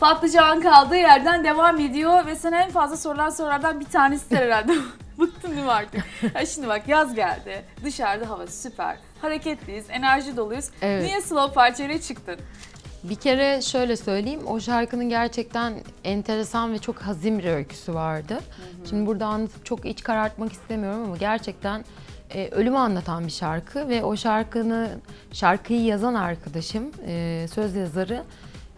Patlıcan kaldığı yerden devam ediyor ve sana en fazla sorulan sorulardan bir tanesi de herhalde. Bıktın değil mi artık? Ya şimdi bak yaz geldi. Dışarıda hava süper. Hareketliyiz, enerji doluyuz. Evet. Niye slow parçayla çıktın? Bir kere şöyle söyleyeyim, o şarkının gerçekten enteresan ve çok hazin bir öyküsü vardı. Şimdi burada anlatıp çok iç karartmak istemiyorum ama gerçekten e, ölümü anlatan bir şarkı ve o şarkını, şarkıyı yazan arkadaşım, e, söz yazarı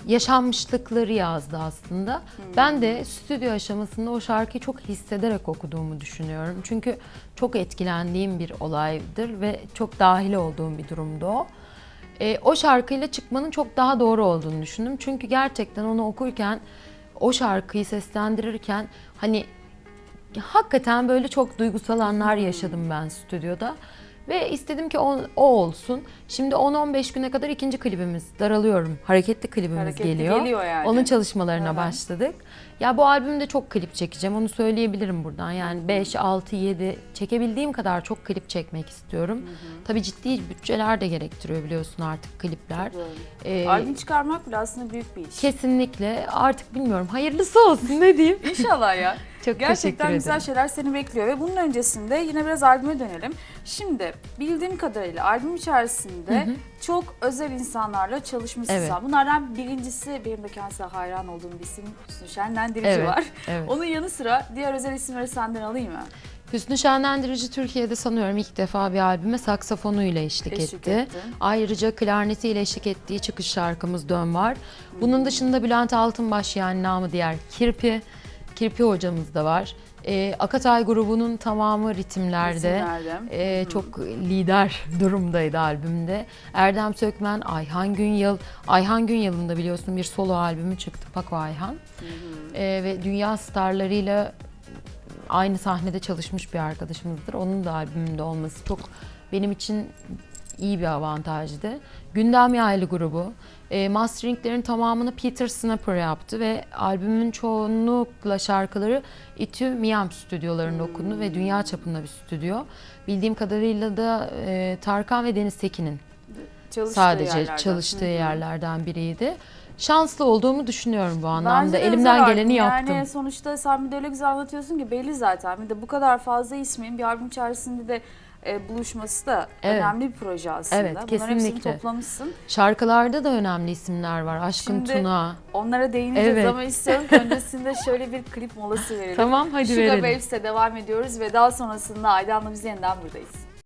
yaşanmışlıkları yazdı aslında. Ben de stüdyo aşamasında o şarkıyı çok hissederek okuduğumu düşünüyorum. Çünkü çok etkilendiğim bir olaydır ve çok dahil olduğum bir durumdu o. E, o şarkıyla çıkmanın çok daha doğru olduğunu düşündüm. Çünkü gerçekten onu okurken, o şarkıyı seslendirirken hani hakikaten böyle çok duygusal anlar yaşadım ben stüdyoda. Ve istedim ki o, o olsun. Şimdi 10-15 güne kadar ikinci klibimiz, Daralıyorum, hareketli klibimiz Hareketli geliyor. geliyor yani. Onun çalışmalarına Hı hı. başladık. Ya bu albümde çok klip çekeceğim, onu söyleyebilirim buradan. Yani 5, 6, 7 çekebildiğim kadar çok klip çekmek istiyorum. Tabii ciddi bütçeler de gerektiriyor biliyorsun artık klipler. Ee, Albüm çıkarmak bile aslında büyük bir iş. Kesinlikle. Artık bilmiyorum. Hayırlısı olsun ne diyeyim. İnşallah ya. Çok Gerçekten teşekkür güzel ederim. şeyler seni bekliyor ve bunun öncesinde yine biraz albüme dönelim. Şimdi bildiğim kadarıyla albüm içerisinde çok özel insanlarla çalışmışsın Evet. Bunlardan birincisi benim de kendisine hayran olduğum bir isim Hüsnü Şenlendirici Evet, var. evet. Onun yanı sıra diğer özel isimleri senden alayım mı? Hüsnü Şenlendirici Türkiye'de sanıyorum ilk defa bir albüme saksafonuyla eşlik, Eşlik etti. ettin. Ayrıca klarnetiyle eşlik ettiği çıkış şarkımız Dön var. Bunun dışında Bülent Altınbaş yani namı diğer Kirpi, Kirpi hocamız da var. Ee, Akatay grubunun tamamı ritimlerde. Ritimlerde. Ee, çok lider durumdaydı albümde. Erdem Sökmen, Ayhan Günyıl. Ayhan Günyıl'ın da biliyorsun bir solo albümü çıktı Paco Ayhan. Ee, ve dünya starlarıyla aynı sahnede çalışmış bir arkadaşımızdır. Onun da albümünde olması çok benim için iyi bir avantajdı. Gündem Yaylı grubu. E, masteringlerin tamamını Peter Snapper yaptı ve albümün çoğunlukla şarkıları İTÜ Miami stüdyolarında okundu ve dünya çapında bir stüdyo. Bildiğim kadarıyla da e, Tarkan ve Deniz Tekin'in Çalıştığı sadece yerlerden. çalıştığı yerlerden biriydi. Şanslı olduğumu düşünüyorum bu anlamda. de Elimden geleni albüm. yaptım. Yani sonuçta sen bir de öyle güzel anlatıyorsun ki belli zaten. Bir de bu kadar fazla ismin bir albüm içerisinde de e, buluşması da Evet. önemli bir proje aslında. Evet, Bunların hepsini kesinlikle. toplamışsın. Şarkılarda da önemli isimler var. Aşkın Şimdi- Tuna. Onlara değineceğiz Evet. ama istiyorum ki öncesinde şöyle bir klip molası verelim. Tamam hadi Sugar verelim. Babes'e devam ediyoruz ve daha sonrasında Aydan'la biz yeniden buradayız.